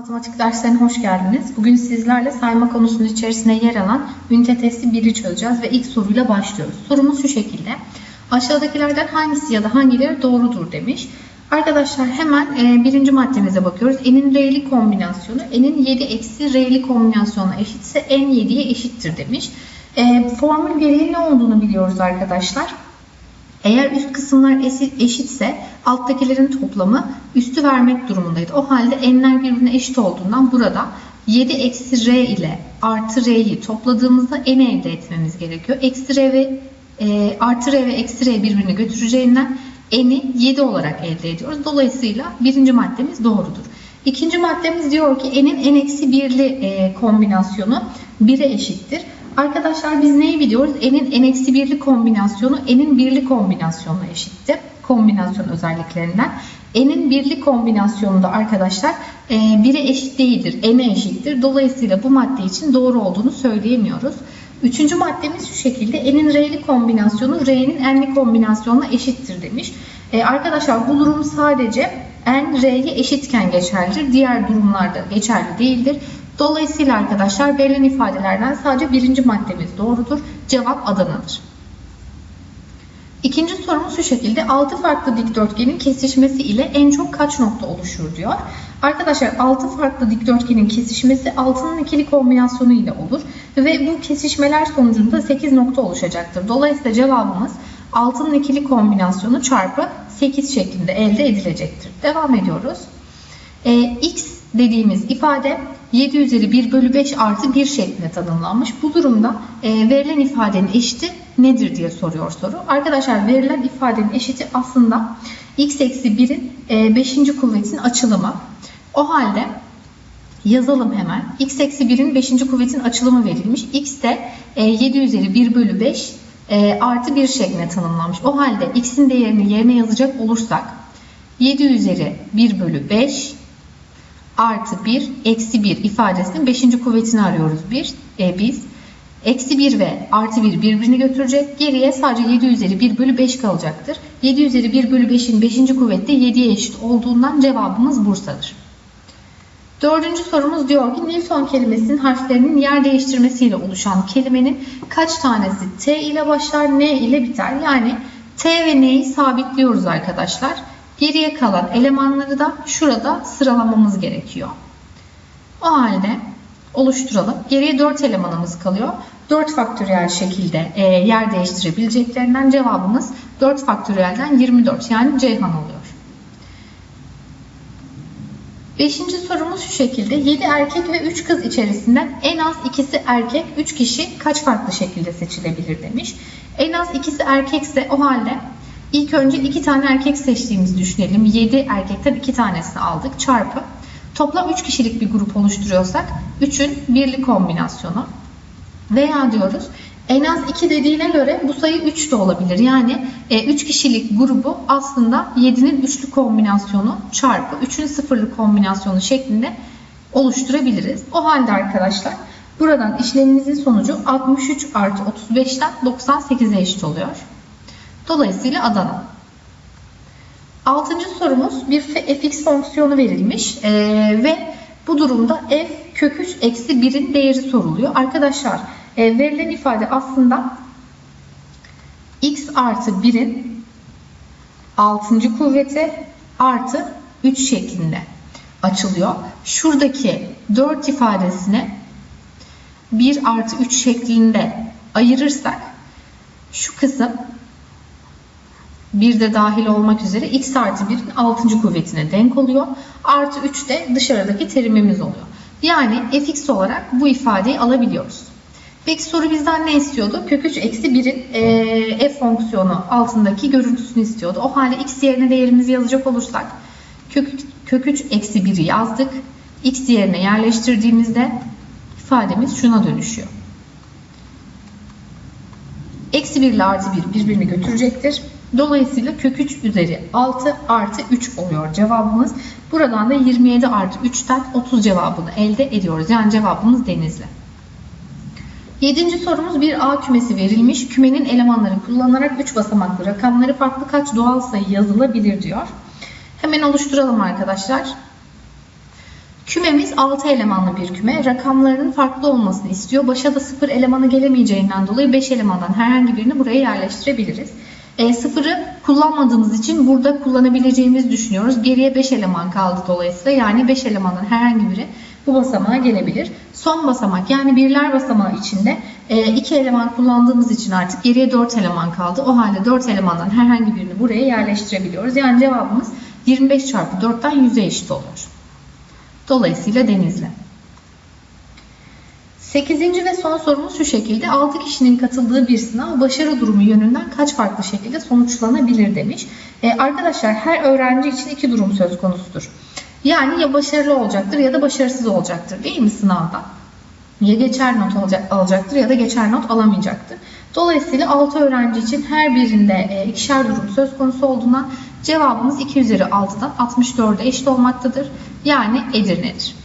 Matematik derslerine hoş geldiniz. Bugün sizlerle sayma konusunun içerisine yer alan ünite testi 1'i çözeceğiz ve ilk soruyla başlıyoruz. Sorumuz şu şekilde. Aşağıdakilerden hangisi ya da hangileri doğrudur demiş. Arkadaşlar hemen e, birinci maddemize bakıyoruz. N'in R'li kombinasyonu N'in 7 eksi R'li kombinasyonuna eşitse N 7'ye eşittir demiş. E, formül gereği ne olduğunu biliyoruz arkadaşlar. Eğer üst kısımlar eşitse alttakilerin toplamı üstü vermek durumundaydı. O halde n'ler birbirine eşit olduğundan burada 7 eksi r ile artı r'yi topladığımızda n elde etmemiz gerekiyor. Eksi r ve e, artı r ve eksi r birbirini götüreceğinden n'i 7 olarak elde ediyoruz. Dolayısıyla birinci maddemiz doğrudur. İkinci maddemiz diyor ki n'in n eksi 1'li e, kombinasyonu 1'e eşittir. Arkadaşlar biz neyi biliyoruz? N'in n eksi 1'li kombinasyonu n'in birli kombinasyonuna eşittir. Kombinasyon özelliklerinden. N'in birli kombinasyonunda arkadaşlar e, 1'e eşit değildir. N'e eşittir. Dolayısıyla bu madde için doğru olduğunu söyleyemiyoruz. Üçüncü maddemiz şu şekilde. N'in R'li kombinasyonu R'nin N'li kombinasyonuna eşittir demiş. E, arkadaşlar bu durum sadece N R'ye eşitken geçerlidir. Diğer durumlarda geçerli değildir. Dolayısıyla arkadaşlar verilen ifadelerden sadece birinci maddemiz doğrudur. Cevap Adana'dır. İkinci sorumuz şu şekilde 6 farklı dikdörtgenin kesişmesi ile en çok kaç nokta oluşur diyor. Arkadaşlar 6 farklı dikdörtgenin kesişmesi 6'nın ikili kombinasyonu ile olur ve bu kesişmeler sonucunda 8 nokta oluşacaktır. Dolayısıyla cevabımız 6'nın ikili kombinasyonu çarpı 8 şeklinde elde edilecektir. Devam ediyoruz. Ee, x dediğimiz ifade 7 üzeri 1 bölü 5 artı 1 şeklinde tanımlanmış. Bu durumda e, verilen ifadenin eşiti nedir diye soruyor soru. Arkadaşlar verilen ifadenin eşiti aslında x eksi 1'in 5. kuvvetin açılımı. O halde yazalım hemen. x eksi 1'in 5. kuvvetin açılımı verilmiş. x de e, 7 üzeri 1 bölü 5 e, artı 1 şeklinde tanımlanmış. O halde x'in değerini yerine yazacak olursak 7 üzeri 1 bölü 5 artı 1 eksi 1 ifadesinin 5. kuvvetini arıyoruz bir, e, biz. Eksi 1 ve artı 1 birbirini götürecek. Geriye sadece 7 üzeri 1 bölü 5 kalacaktır. 7 üzeri 1 bölü 5'in 5. kuvveti de 7'ye eşit olduğundan cevabımız Bursa'dır. Dördüncü sorumuz diyor ki Newton kelimesinin harflerinin yer değiştirmesiyle oluşan kelimenin kaç tanesi T ile başlar, N ile biter? Yani T ve N'yi sabitliyoruz arkadaşlar. Geriye kalan elemanları da şurada sıralamamız gerekiyor. O halde oluşturalım. Geriye 4 elemanımız kalıyor. 4 faktöriyel şekilde e, yer değiştirebileceklerinden cevabımız 4 faktöriyelden 24 yani Ceyhan oluyor. Beşinci sorumuz şu şekilde. 7 erkek ve 3 kız içerisinden en az ikisi erkek, 3 kişi kaç farklı şekilde seçilebilir demiş. En az ikisi erkekse o halde ilk önce 2 tane erkek seçtiğimizi düşünelim. 7 erkekten 2 tanesini aldık çarpı. Toplam 3 kişilik bir grup oluşturuyorsak 3'ün birli kombinasyonu. Veya diyoruz en az 2 dediğine göre bu sayı 3 de olabilir. Yani 3 kişilik grubu aslında 7'nin üçlü kombinasyonu çarpı 3'ün sıfırlı kombinasyonu şeklinde oluşturabiliriz. O halde arkadaşlar buradan işlemimizin sonucu 63 artı 35'ten 98'e eşit oluyor. Dolayısıyla Adana. Altıncı sorumuz bir fx fonksiyonu verilmiş ee, ve bu durumda f kök 3 eksi 1'in değeri soruluyor. Arkadaşlar e, verilen ifade aslında x artı 1'in 6. kuvveti artı 3 şeklinde açılıyor. Şuradaki 4 ifadesine 1 artı 3 şeklinde ayırırsak şu kısım bir de dahil olmak üzere x artı 1'in 6. kuvvetine denk oluyor. Artı 3 de dışarıdaki terimimiz oluyor. Yani fx olarak bu ifadeyi alabiliyoruz. Peki soru bizden ne istiyordu? Kök 3 eksi 1'in e, f fonksiyonu altındaki görüntüsünü istiyordu. O halde x yerine değerimizi yazacak olursak kök, kök 3 eksi 1'i yazdık. x yerine yerleştirdiğimizde ifademiz şuna dönüşüyor. Eksi 1 ile artı 1 birbirini götürecektir. Dolayısıyla kök 3 üzeri 6 artı 3 oluyor cevabımız. Buradan da 27 artı 3'ten 30 cevabını elde ediyoruz. Yani cevabımız denizli. Yedinci sorumuz bir A kümesi verilmiş. Kümenin elemanları kullanılarak 3 basamaklı rakamları farklı kaç doğal sayı yazılabilir diyor. Hemen oluşturalım arkadaşlar. Kümemiz 6 elemanlı bir küme. Rakamlarının farklı olmasını istiyor. Başa da 0 elemanı gelemeyeceğinden dolayı 5 elemandan herhangi birini buraya yerleştirebiliriz. E, sıfırı kullanmadığımız için burada kullanabileceğimizi düşünüyoruz. Geriye 5 eleman kaldı dolayısıyla. Yani 5 elemandan herhangi biri bu basamağa gelebilir. Son basamak yani birler basamağı içinde 2 eleman kullandığımız için artık geriye 4 eleman kaldı. O halde 4 elemandan herhangi birini buraya yerleştirebiliyoruz. Yani cevabımız 25 çarpı 4'ten 100'e eşit oluyor. Dolayısıyla Denizli. 8. ve son sorumuz şu şekilde. 6 kişinin katıldığı bir sınav başarı durumu yönünden kaç farklı şekilde sonuçlanabilir demiş. Ee, arkadaşlar her öğrenci için iki durum söz konusudur. Yani ya başarılı olacaktır ya da başarısız olacaktır değil mi sınavda? Ya geçer not alacak, alacaktır ya da geçer not alamayacaktır. Dolayısıyla 6 öğrenci için her birinde e, ikişer durum söz konusu olduğundan cevabımız 2 üzeri 6'dan 64'e eşit olmaktadır. Yani Edirne'dir.